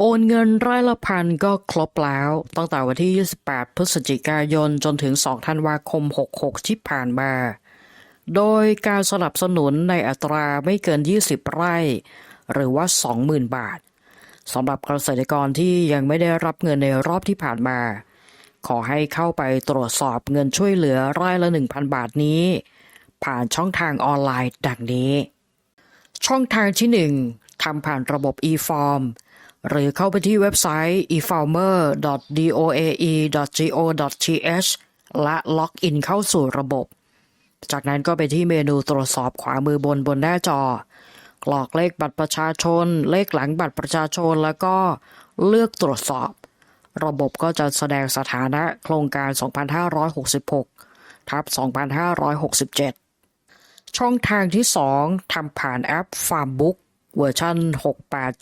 โอนเงินรายละพันก็ครบแล้ว ตั้งแต่วันที่ 28 พฤศจิกายนจนถึง 2 ธันวาคม 66 ที่ผ่านมา โดยการสนับสนุนในอัตราไม่เกิน 20 ไร่ หรือว่า 20,000 บาทสำหรับเกษตรกรที่ยังไม่ได้รับเงินในรอบที่ผ่านมา ขอให้เข้าไปตรวจสอบเงินช่วยเหลือไร่ละ 1,000 บาทนี้ ผ่านช่องทางออนไลน์ดังนี้ ช่องทางที่ 1ทำผ่านระบบ e-form หรือเข้าไปที่เว็บไซต์ efarmer.doae.go.th และล็อกอินเข้าสู่ระบบ จากนั้นก็ไปที่เมนูตรวจสอบขวามือบนบนหน้าจอ กรอกเลขบัตรประชาชน เลขหลังบัตรประชาชน แล้วก็เลือกตรวจสอบ ระบบก็จะแสดงสถานะโครงการ 2566 ทับ 2567 ช่องทางที่ 2ทำผ่านแอป Farmbook เวอร์ชัน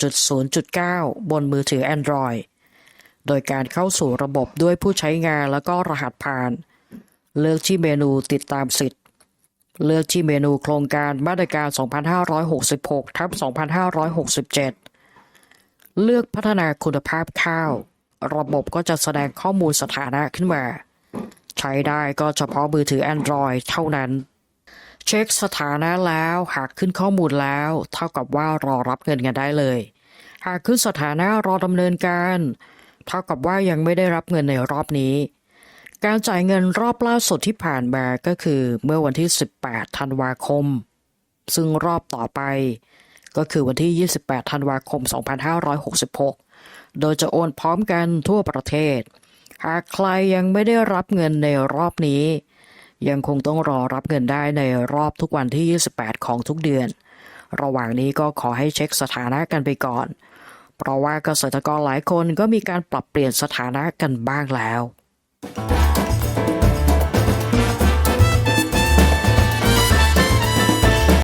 68.0.9 บนมือถือ Android โดยการเข้าสู่ระบบด้วยผู้ใช้งานแล้วก็รหัสผ่าน เลือกที่เมนูติดตามสิทธิ์ เลือกที่เมนูโครงการมาตรการ 2566ทับ2567 เลือกพัฒนาคุณภาพข้าว ระบบก็จะแสดงข้อมูลสถานะขึ้นมา ใช้ได้ก็เฉพาะมือถือ Android เท่านั้น เช็คสถานะแล้วหากขึ้นข้อมูลแล้ว เท่ากับว่ารอรับเงินกันได้เลย หากขึ้นสถานะรอดำเนินการ เท่ากับว่ายังไม่ได้รับเงินในรอบนี้ การจ่ายเงินรอบล่าสุดที่ผ่านมาก็คือเมื่อวันที่ 18 ธันวาคม ซึ่งรอบต่อไป ก็คือวันที่ 28 ธันวาคม 2566 โดยจะโอนพร้อมกันทั่วประเทศ หากใครยังไม่ได้รับเงินในรอบนี้ ยังคงต้องรอรับเงินได้ในรอบทุกวันที่ 28 ของทุกเดือน ระหว่างนี้ก็ขอให้เช็คสถานะกันไปก่อน เพราะว่าเกษตรกรหลายคนก็มีการปรับเปลี่ยนสถานะกันบ้างแล้ว